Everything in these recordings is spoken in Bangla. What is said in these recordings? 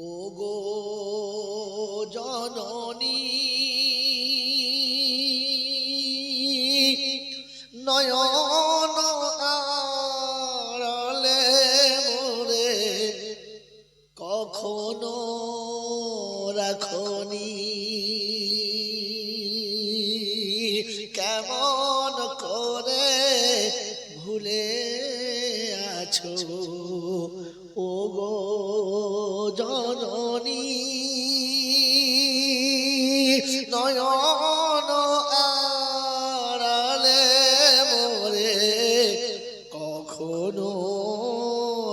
ও গো জননী নয়ন আড়ালে মোরে কখনো রাখনি। কেমন করে ভুলে আছো ও জননী। নয়ন আড়ালে মোরে কখনো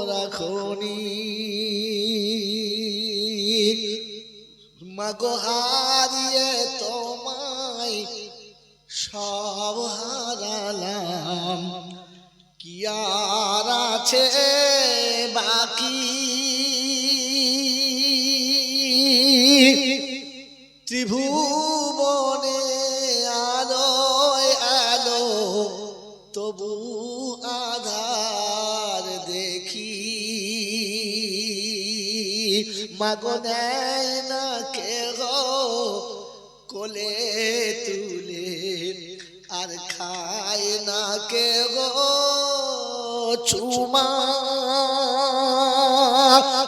রাখনি। মাগো হারিয়ে তোমায় সব হারালাম। কি আর আছে বাকি? তবু আধার দেখি। মাগো নেয় না কে কোলে তুলে, আর খায় না কে গো চুমা।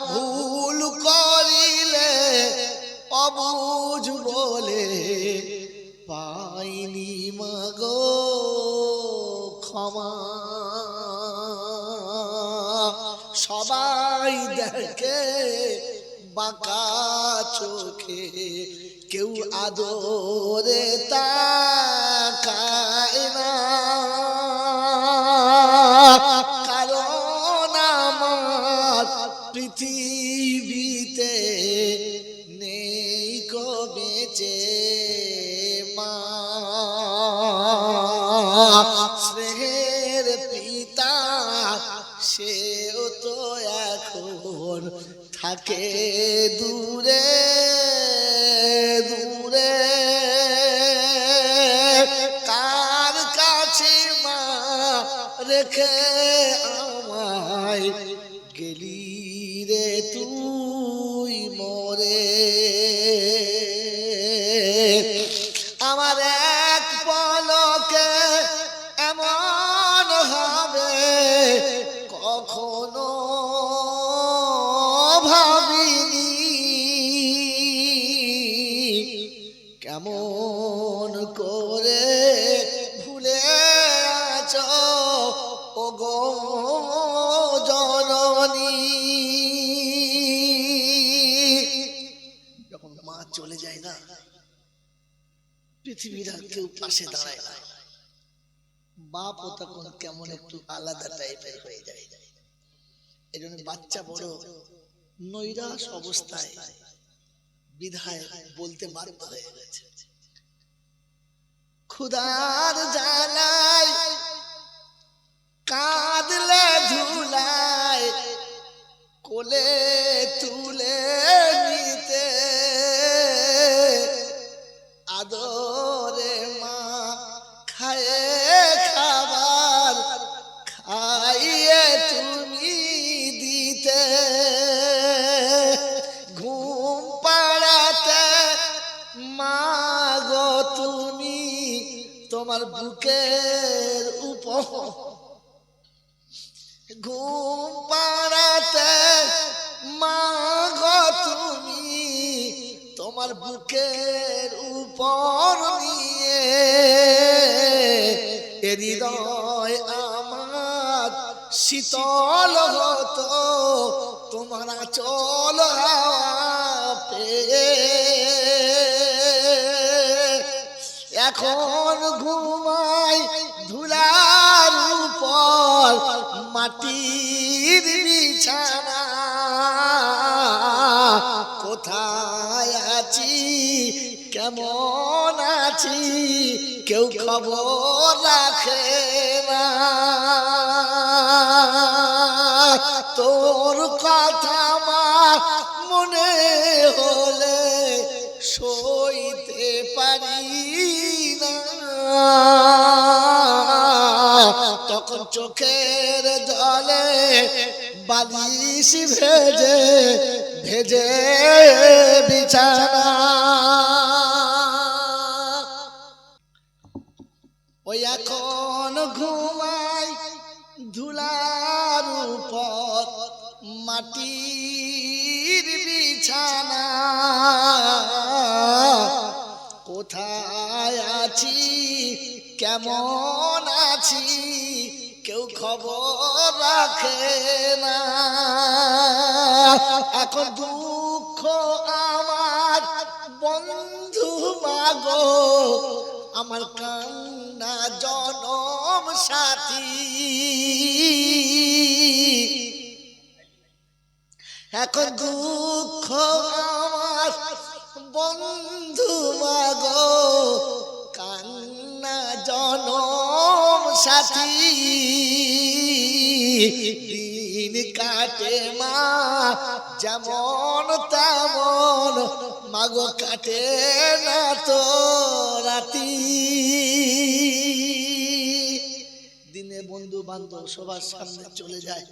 ভুল করিলে অবুঝ বলে পাইনি মাগো। ক্ষমা। সবাই দেখে বাঁকা চোখে কেউ আদরে তাকায় না। কারণ আমার পৃথিবীতে নেই কো বেঁচে মা। থাকে দূরে দূরে। কার কাছে মা রেখে আমায় গেলি রে তুই মরে? পৃথিবীর আর কেউ পাশে দাঁড়ায় না। বাপও তখন কেমন একটু আলাদা টাইপের হয়ে যায়। এই জন্য বাচ্চা বড় নৈরাশ অবস্থায় বিধায় বলতে বাধ্য হয়ে গেছে। খুদার জানায়, কাঁদলে ধুলায়, কোলে খাইয়ে তুমি দিতে, ঘুম পাড়াতে মা গো তুমি তোমার বুকের উপর। ঘুম পাড়াতে মা গো তুমি তোমার বুকের উপর নিয়ে হৃদয় আমার শীতল হতো তোমার চল এখন ঘুমাই ধুলার উপর মাটির বিছানা। কোথায় আছি কেমন আছি? কেউ খবর রাখে না। তোর কথা মা মনে হলে সইতে পারি না। তখন চোখের জলে বালিশ ভেজে ভেজে বিছানা ওই এখন ঘুমাই ধুলার উপর মাটির বিছানা। কোথায় আছি? কেমন আছি? কেউ খবর রাখে না। এখন দুঃখ আমার বন্ধু মাগো, আমার কান্না জনম সাথী। এখন দুঃখ আমার বন্ধু মাগো, কান্না জনম সাথী। দিন কাটে মা, যেমন তেমন মাগো কাটে না তো রাতি। বন্ধু বান্ধব সবার সামনে চলে যায়।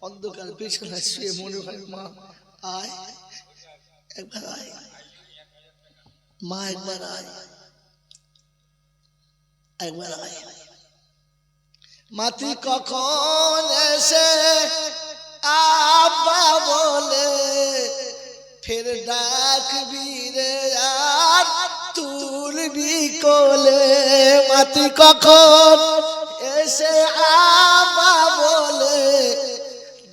অন্ধকার পিছনে শুয়ে মনে হয়, মা, আয়, একবার আয়। মা, একবার আয়। একবার আয়। মাতি কখন এসে আব্বা বলে ফের ডাকবি রে আর তুলবি কোলে? মাতি কখন এসে আব্বা বলে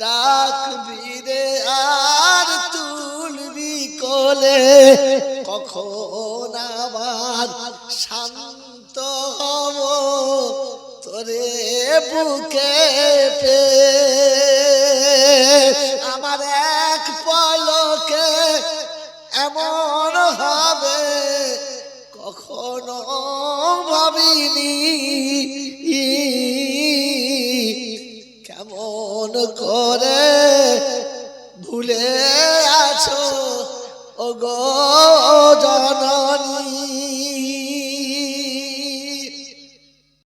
ডাকবি রে আর তুলবি কোলে। কখন আবার শান্ত হব তোরে বুকে পে আমার এক পলকে এমন হবে কখনো ভাবিনি।